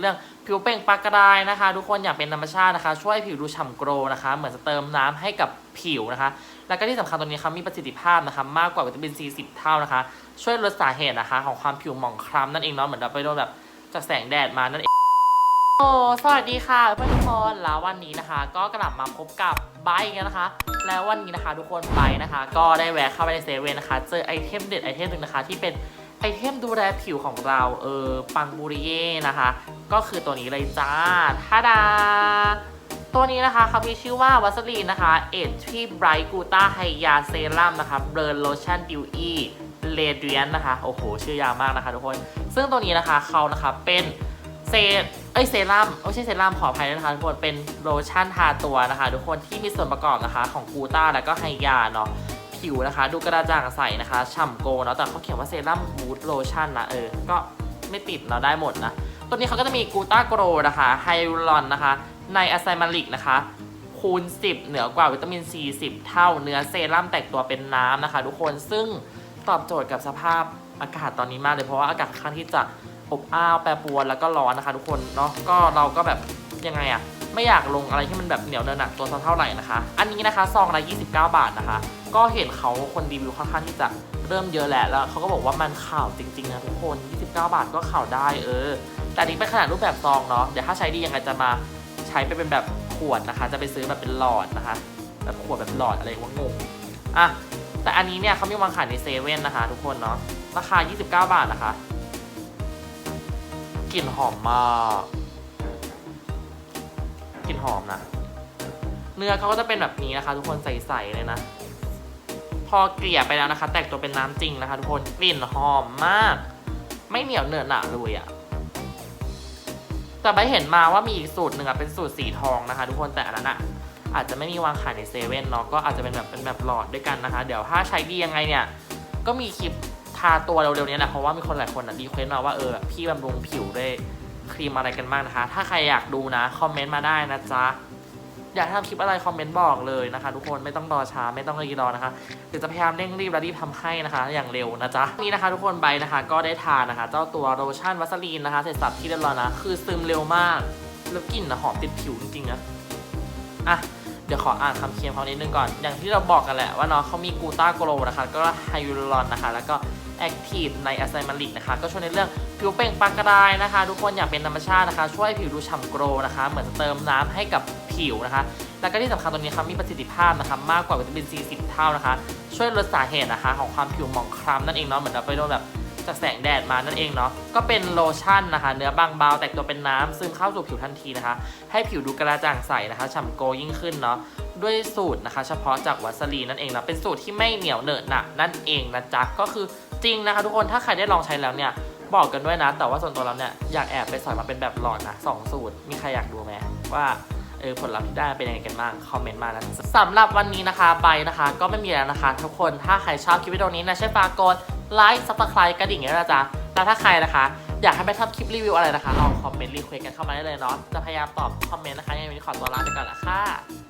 เรื่องผิวเปล่งปลักกระไดนะคะ ทุกคนอย่างเป็นธรรมชาตินะคะ ช่วยผิวดูฉ่ำโกรนะคะ เหมือนจะเติมน้ำให้กับผิวนะคะ แล้วก็ที่สำคัญตัวนี้ค่ะมีประสิทธิภาพนะคะ มากกว่าวิตามินซี10เท่านะคะ ช่วยลดสาเหตุนะคะ ของความผิวหมองคล้ำนั่นเองเนาะเหมือนเราไปโดนแบบจากแสงแดดมานั่นเองโอ้สวัสดีค่ะเพื่อนทุกคนแล้ววันนี้นะคะ ก็กลับมาพบกับไบค์กันนะคะ แล้ววันนี้นะคะทุกคนไบค์นะคะ ก็ได้แวะเข้าไปในเซเว่นนะคะ เจอไอเทมเด็ดไอเทมหนึ่งนะคะที่เป็น เทมดูแลผิวของเราเออปังบูริเย่นะคะ ก็คือตัวนี้เลยจ้าท่าดา ตัวนี้นะคะเขามีชื่อว่าวัสลีนนะคะเอทที่ไบรท์กูต้าไฮยาเซรั่มนะคะเบร์โลชั่นดิวอี้เลเดียนนะคะ โอ้โห ชื่อยาวมากนะคะทุกคน ซึ่งตัวนี้นะคะเขานะคะเป็นเซเอ้ยเซรั่มไม่ใช่เซรั่มขออภัยนะคะทุกคนเป็นโลชั่นทาตัวนะคะ ทุกคนที่มีส่วนประกอบนะคะของกูต้าแล้วก็ไฮยาเนาะ ผิวนะคะ ดูกระจ่างใสนะคะฉ่ำโกเนาะแต่เขาเขียนว่าเซรั่มบูทโลชั่นนะเออ ก็ไม่ติดเนาะได้หมดนะ ตัวนี้เขาก็จะมีกูต้าโกรนะคะไฮรูรอนนะคะในอะไซมาลิกนะคะคูณ 10 เหนือกว่าวิตามินซี10เท่าเนื้อเซรั่มแตกตัวเป็นน้ำนะคะ ทุกคนซึ่งตอบโจทย์กับสภาพอากาศตอนนี้มากเลยเพราะว่าอากาศค่อนข้างที่จะอบอ้าวแปรปรวนแล้วก็ร้อนนะคะ ทุกคนเนาะก็เราก็แบบยังไงอะ ไม่อยากลงอะไรที่มันแบบเหนียวเนินหนักตัวสักเท่าไหร่นะคะ อันนี้นะคะซองละ29 บาทนะคะ ก็เห็นเขาคนรีวิวค่อนข้างที่จะเริ่มเยอะแหละแล้วเขาก็บอกว่ามันข่าวจริงๆนะทุกคน 29 บาทก็ข่าวได้เออ แต่อันนี้เป็นขนาดรูปแบบซองเนาะเดี๋ยวถ้าใช้ดียังไงจะมาใช้ไปเป็นแบบขวดนะคะ จะไปซื้อแบบเป็นหลอดนะคะ แบบขวดแบบหลอดอะไรวะงงอะแต่อันนี้เนี่ยเขามีวางขายในเซเว่นนะคะ ทุกคนเนาะราคา 29 บาทนะคะกลิ่นหอมมาก กลิ่นหอมนะเนื้อเขาก็จะเป็นแบบนี้นะคะ ทุกคนใสๆเลยนะ พอเกลี่ยไปแล้วนะคะ แตกตัวเป็นน้ำจริงนะคะ ทุกคนกลิ่นหอมมาก ไม่เหนียวเหนอะหนะเลยอะแต่ใบเห็นมาว่ามีอีกสูตรหนึ่งอะเป็นสูตรสีทองนะคะ ทุกคนแต่อันนั้นอะอาจจะไม่มีวางขายในเซเว่นเนาะก็อาจจะเป็นแบบเป็นแบบหลอดด้วยกันนะคะ เดี๋ยวถ้าใช้ดียังไงเนี่ย ก็มีคลิปทาตัวเร็วๆนี้แหละเพราะว่ามีคนหลายคนอะรีเควสต์มาว่าเออพี่บำรุงผิวด้วย ครีมอะไรกันบ้างนะคะ ถ้าใครอยากดูนะ คอมเมนต์มาได้นะจ๊ะ อยากทำคลิปอะไรคอมเมนต์บอกเลยนะคะ ทุกคนไม่ต้องรอช้าไม่ต้องรีรอนะคะเดี๋ยวจะพยายามเร่งรีบและรีบทำให้นะคะ อย่างเร็วนะจ๊ะนี่นะคะ ทุกคนใบนะคะ ก็ได้ทานนะคะ เจ้าตัวโลชั่นวัสลีนนะคะ เสร็จสับที่เรียบร้อยนะ คือซึมเร็วมากแล้วกลิ่นนะหอมติดผิวจริงๆนะอะเดี๋ยวขออ่านคำเคียมเขานิดนึงก่อน อย่างที่เราบอกกันแหละว่าเนาะเขามีกูต้าโกลนะคะ ก็ไฮยูรอนนะคะ แล้วก็ แอคทีฟในอะไซมาลิกนะคะ ก็ช่วยในเรื่องผิวเปล่งปลักกระดายนะคะ ทุกคนอย่างเป็นธรรมชาตินะคะ ช่วยผิวดูฉ่ำโกรนะคะ เหมือนเติมน้ำให้กับผิวนะคะ แล้วก็ที่สำคัญตัวนี้ครับมีประสิทธิภาพนะคะมากกว่าวิตามินซี10เท่านะคะ ช่วยลดสาเหตุนะคะของความผิวหมองคล้ำนั่นเองเนาะเหมือนเราไปโดนแบบจากแสงแดดมานั่นเองเนาะ ก็เป็นโลชั่นนะคะ เนื้อบางเบา แตกตัวเป็นน้ำซึมเข้าสู่ผิวทันทีนะคะ ให้ผิวดูกระจ่างใสนะคะฉ่ำโกยิ่งขึ้นเนาะ ด้วยสูตรนะคะ เฉพาะจากวัสลีนั่นเองนะเป็นสูตรที่ไม่เหนียวเหนอะหนะนั่นเองนะจ๊ะ ก็คือ ริงนะคะ ทุกคนถ้าใครได้ลองใช้แล้วเนี่ย บอกกันด้วยนะ แต่ว่าส่วนตัวเราเนี่ยอยากแอบไปสอยมาเป็นแบบหลอดนะสองสูตร มีใครอยากดูไหมว่าเออผลลัพธ์ที่ได้เป็นยังไงกันบ้างคอมเมนต์มานะสำหรับวันนี้นะคะใบนะคะ ก็ไม่มีแล้วนะคะ ทุกคนถ้าใครชอบคลิปวิดีโอนี้นะช่วยฝากกดไลค์ซับสไครต์กระดิ่งด้วยนะจ๊ะแล้วถ้าใครนะคะ อยากให้ไปทำคลิปรีวิวอะไรนะคะลองคอมเมนต์รีเควสกันเข้ามาได้เลยเนาะจะพยายามตอบคอมเมนต์นะคะยังไงวันนี้ขอตัวลาไปก่อนละค่ะ